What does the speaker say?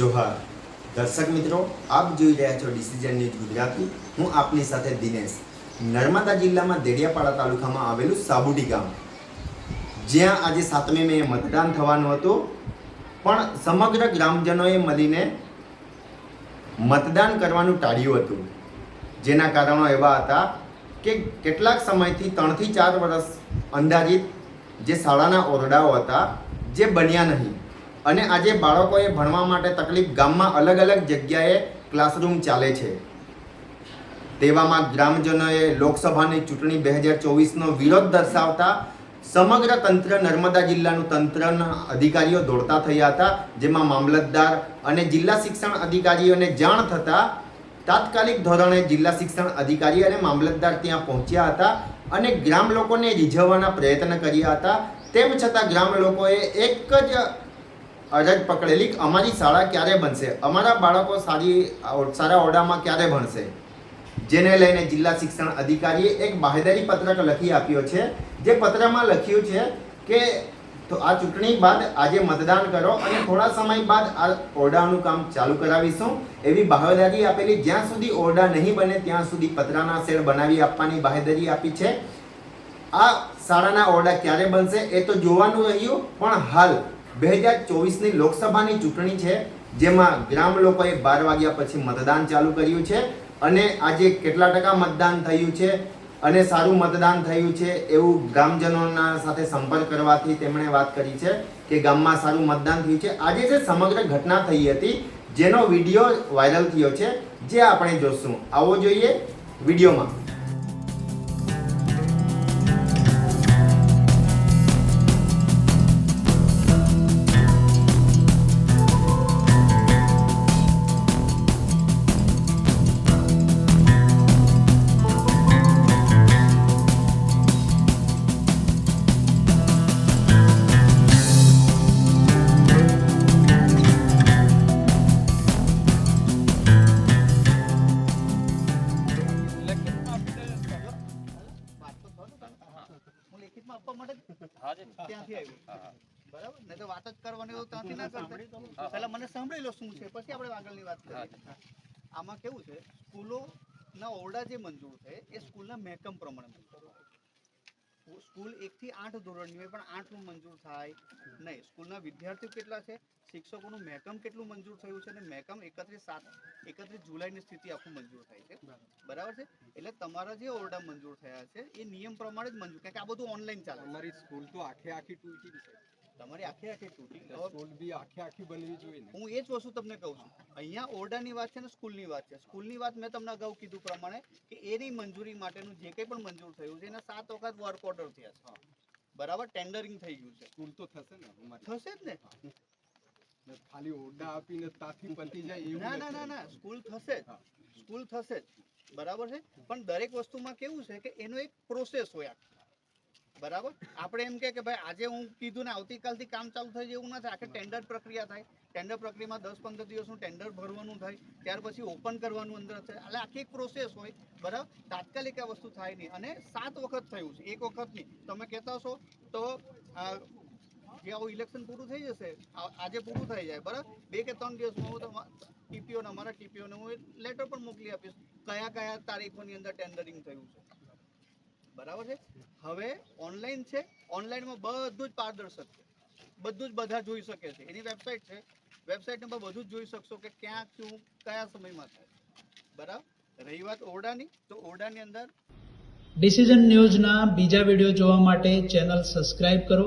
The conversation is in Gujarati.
જોહાર. દર્શક મિત્રો, આપ જોઈ રહ્યા છો ડિસિઝન ન્યૂઝ ગુજરાતી. હું આપની સાથે દિનેશ. નર્મદા જિલ્લામાં દેડિયાપાડા તાલુકામાં આવેલું સાબુડી ગામ. જ્યાં આજે સાતમી મે મતદાન થવાનું હતું. પણ સમગ્ર ગ્રામજનોએ મળીને મતદાન કરવાનું ટાળ્યું હતું. જેના કારણો એવા હતા કે કેટલાક સમયથી ત્રણથી ચાર વર્ષ અંદાજિત જે શાળાના ઓરડાઓ હતા, જે બન્યા નહીં. અને આજે બાળકોએ ભણવા માટે તકલીફ ગામમાં અલગ અલગ જગ્યાએ ક્લાસરૂમ ચાલે છે. તેવામાં ગ્રામજનોએ લોકસભાની ચૂંટણી બે હજાર ચોવીસનો વિરોધ દર્શાવતા સમગ્ર તંત્ર નર્મદા જિલ્લાનું તંત્રના અધિકારીઓ દોડતા થયા હતા, જેમાં મામલતદાર અને જિલ્લા શિક્ષણ અધિકારીઓને જાણ થતાં તાત્કાલિક ધોરણે જિલ્લા શિક્ષણ અધિકારી અને મામલતદાર ત્યાં પહોંચ્યા હતા અને ગ્રામ લોકોને રીઝવવાના પ્રયત્ન કર્યા હતા. તેમ છતાં ગ્રામ લોકોએ એક જ અરજ પકડેલી અમારી શાળા ક્યારે બનશે? અમારા બાળકો સારી, સારા ઓરડામાં ક્યારે ભણશે? જેને લઈને જિલ્લા શિક્ષણ અધિકારીએ એક બાહેદારી પત્રક લખી આપ્યો છે, જે પત્રમાં લખ્યું છે કે તો આ ચૂંટણી બાદ આજે મતદાન કરો અને થોડા સમય બાદ આ ઓરડાનું કામ ચાલુ કરાવીશું. એવી બાહેદારી આપેલી, જ્યાં સુધી ઓરડા નહીં બને ત્યાં સુધી પતરાના શેડ બનાવી આપવાની બાહેદારી આપી છે. આ શાળાના ઓરડા ક્યારે બનશે એ તો જોવાનું રહ્યું, પણ હાલ બે હજાર ચોવીસની લોકસભાની ચૂંટણી છે, જેમાં ગ્રામ લોકોએ બાર વાગ્યા પછી મતદાન ચાલુ કર્યું છે અને આજે કેટલા ટકા મતદાન થયું છે અને સારું મતદાન થયું છે એવું ગ્રામજનોના સાથે સંપર્ક કરવાથી તેમણે વાત કરી છે કે ગામમાં સારું મતદાન થયું છે. આજે જે સમગ્ર ઘટના થઈ હતી, જેનો વીડિયો વાયરલ થયો છે, જે આપણે જોશું. આવો જોઈએ વિડીયોમાં. બરાબર? નહીં તો વાત જ કરવાની તો ત્યાંથી ના કરતા. પહેલા મને સાંભળી લો શું છે પછી આપણે આગળની વાત કરીએ. આમાં કેવું છે સ્કૂલો ના ઓરડા જે મંજૂર છે એ સ્કૂલના મહેકમ પ્રમાણે મંજૂર સ્કૂલ એક થી આઠ ધોરણની હોય પણ આઠનું મંજૂર થાય નહીં. સ્કૂલના વિદ્યાર્થીઓ કેટલા છે? શિક્ષકોનું મહેકમ કેટલું મંજૂર થયું છે અને મહેકમ એકત્રીસ સાત એકત્રીસ જુલાઈની સ્થિતિ આખું મંજૂર થાય છે. બરાબર. છે? એટલે તમારા જે ઓરડા મંજૂર થયા છે એ નિયમ પ્રમાણે જ મંજૂર કારણ કે આ બધું ઓનલાઈન ચાલે. અમારી સ્કૂલ તો આખે આખી તૂટી છે. તમારી આખે આખી તૂટી સ્કૂલ બી આખે આખી બનવી જોઈએ હું એ જ વસ્તુ તમને કહું છું. અહીંયા ઓરડાની વાત છે ને સ્કૂલની વાત છે. સ્કૂલની વાત મેં તમને અગાઉ કીધું પ્રમાણે કે એની મંજૂરી માટેનું જે કંઈ પણ મંજૂર થયું છે એના સાત વખત વર્ક ઓર્ડર થયા છે. બરાબર? ટેન્ડરિંગ થઈ ગયું છે. સ્કૂલ તો થશે ને થશે જ ને? ને ખાલી ઓરડા આપીને તાથી પતી જાય એવું ના ના ના ના સ્કૂલ થશે જ. સ્કૂલ થશે જ. બરાબર છે? પણ દરેક વસ્તુમાં કેવું છે કે એનો એક પ્રોસેસ હોય. બરાબર? આપણે એમ કે ભાઈ આજે હું કીધું ને આવતીકાલથી કામ ચાલુ થઈ એવું નથી. આખે ટેન્ડર પ્રક્રિયા થાય. ટેન્ડર પ્રક્રિયામાં દસ પંદર દિવસનું ટેન્ડર ભરવાનું થાય. ત્યાર પછી ઓપન કરવાનું અંદર થાય એટલે આખી એક પ્રોસેસ હોય. બરાબર? તાત્કાલિક આ વસ્તુ થાય નહીં. અને સાત વખત થયું છે. એક વખત નહીં. તમે કહેતા હશો તો આ જે આવું ઇલેક્શન પૂરું થઈ જશે આજે પૂરું થઈ જાય, બરાબર? બે કે ત્રણ દિવસમાં હું ટીપીઓને અમારા ટીપીઓને હું લેટર પણ મોકલી આપીશ, કયા કયા તારીખોની અંદર ટેન્ડરિંગ થયું છે. બરાબર છે? હવે ઓનલાઈન છે ઓનલાઈનમાં બધું જ પારદર્શક છે. બધું જ બધા જોઈ શકે છે. એની વેબસાઇટ છે. વેબસાઇટ નંબર બધું જ જોઈ શકશો કે ક્યાં, શું, કયા સમયમાં થાય. બરાબર? રહી વાત ઓરડાની? તો ઓરડાની અંદર ડિસિઝન ન્યૂઝના બીજા વીડિયો જોવા માટે ચેનલ સબસ્ક્રાઇબ કરો.